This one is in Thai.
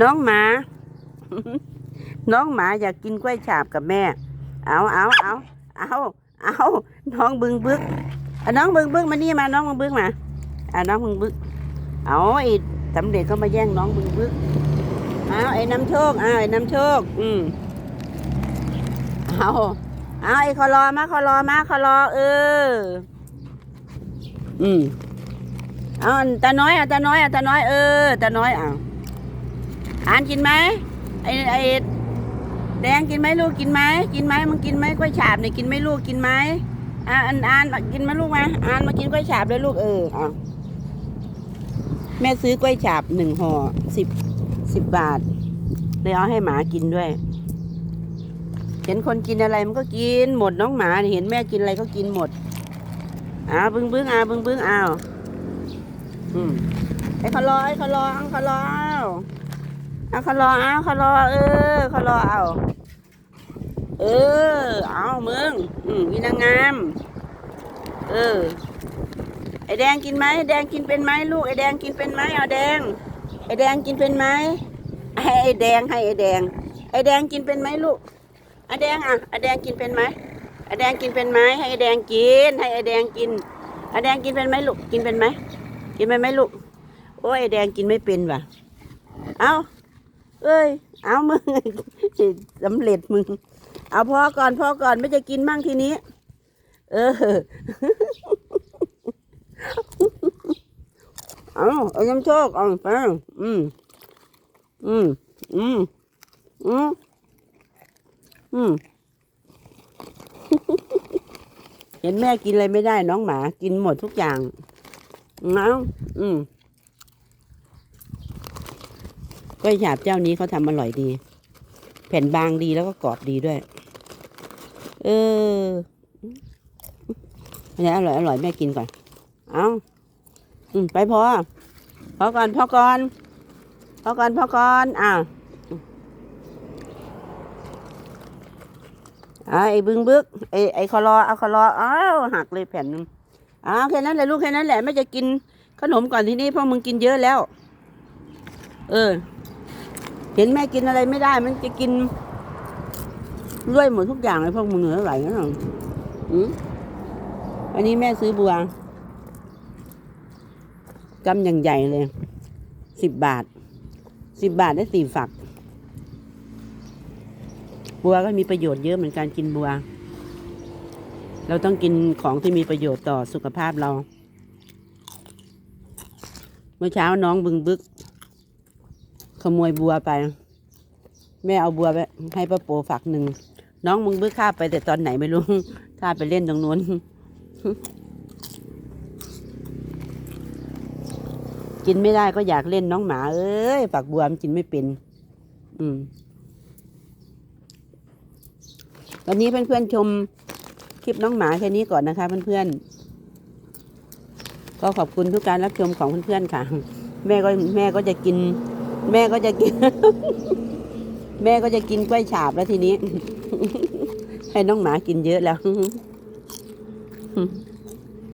น้องหมา น้องหมาอยากกินกล้วยฉาบกับแม่ เอาเอาเอาเอาเอาน้องบึงบึกเอาน้องบึงบึกมานี่มา น้องบึงบึกมาเอาน้องบึงบึกเอาไอ้สำเร็จเขามาแย่งน้องบึงบึกเอาไอ้น้ำโชคเอาไอ้น้ำโชค อืมเอาเอาไอ้คอรอมาคอรอมาคอรอเออ อืมเอาอันตาน้อยอะตาน้อยอะตาน้อยเออตาน้อยเอา อ่านกินไหมไอ้ไอ้แดงกินไหมลูกกินไหมกินไหมมึงกินไหมกล้วยฉาบเนี่ยกินไหมลูกกินไหมอ่าอันอ่านกินไหมลูกมาอ่านมากินกล้วยฉาบเลยลูกเออเอาแม่ซื้อกล้วยฉาบหนึ่งห่อสิบสิบบาทเลยเอาให้หมากินด้วย เห็นคนกินอะไรมันก็กินหมดน้องหมาเห็นแม่กินอะไรก็กินหมดอ้าวบึ้งบึ้งอ้าวบึ้งบึ้งอ้าวอืมไอ้เขารอไอ้เขารอเอาเขารอ เอาเอาเขารอเอาเขารอเออเขารอเอา เออ เอามึงอืมมีนางงาม เออ ไอแดงกินไหมไอแดงกินเป็นไหมลูกไอแดงกินเป็นไหมเอาแดง ไอแดงกินเป็นไหมให้ไอแดงให้ไอแดง ไอแดงกินเป็นไหมลูกไอแดงอะไอแดงกินเป็นไหมไอแดงกินเป็นไหมให้ไอแดงกิน ให้ไอแดงกินไอแดงกินเป็นไหมลูกกินเป็นไหมกินเป็นไหมลูกโอ้ยไอแดงกินไม่เป็นว่ะ เอา เอ้ย เอามึงสำเร็จมึง เอาพอก่อนพอก่อนไม่จะกินมั่งทีนี้ เออ เอาเอาน้ำโชคเอาไปอืม อืม อืม อืม อืม เห็นแม่กินอะไรไม่ได้น้องหมา กินหมดทุกอย่างเอาอืม กล้วยฉาบเจ้านี้เขาทำอร่อยดี แผ่นบางดีแล้วก็กรอบดีด้วย เอออันนี้อร่อยอร่อยแม่กินก่อน เอาอืมไปพอ พอก่อนพอก่อนพอก่อนพอก่อนอ้าวอ่าไอ้บึงบึกไอ้ไอ้คอรอเอาคอรออ้าวหักเลยแผ่นนึงอ้าวแค่นั้นแหละลูกแค่นั้นแหละไม่จะกินขนมก่อนที่นี่เพราะมึงกินเยอะแล้ว เออ เห็นแม่กินอะไรไม่ได้ มันจะกินด้วยหมดทุกอย่างเลยพวกมึงเหนือไหลนะอืมอันนี้แม่ซื้อบัวกำอย่างใหญ่เลยสิบบาทสิบบาทได้สี่ฝัก บัวก็มีประโยชน์เยอะเหมือนการกินบัว เราต้องกินของที่มีประโยชน์ต่อสุขภาพเรา เมื่อเช้าน้องบึงบึก ขโมยบัวไป แม่เอาบัวไปให้ป้าโปฝักหนึ่ง น้องบึงบึกข้าไปแต่ตอนไหนไม่รู้ข้าไปเล่นตรงนู้น กินไม่ได้ก็อยากเล่นน้องหมา เอ้ยฝักบัวมันกินไม่เป็น อืมวันนี้เพื่อนๆชมคลิปน้องหมาแค่นี้ก่อนนะคะเพื่อนๆ ก็ขอบคุณทุกการรับชมของเพื่อนๆค่ะ แม่ก็แม่ก็จะกิน แม่ก็จะกิน แม่ก็จะกินกล้วยฉาบแล้วทีนี้ ให้น้องหมากินเยอะแล้ว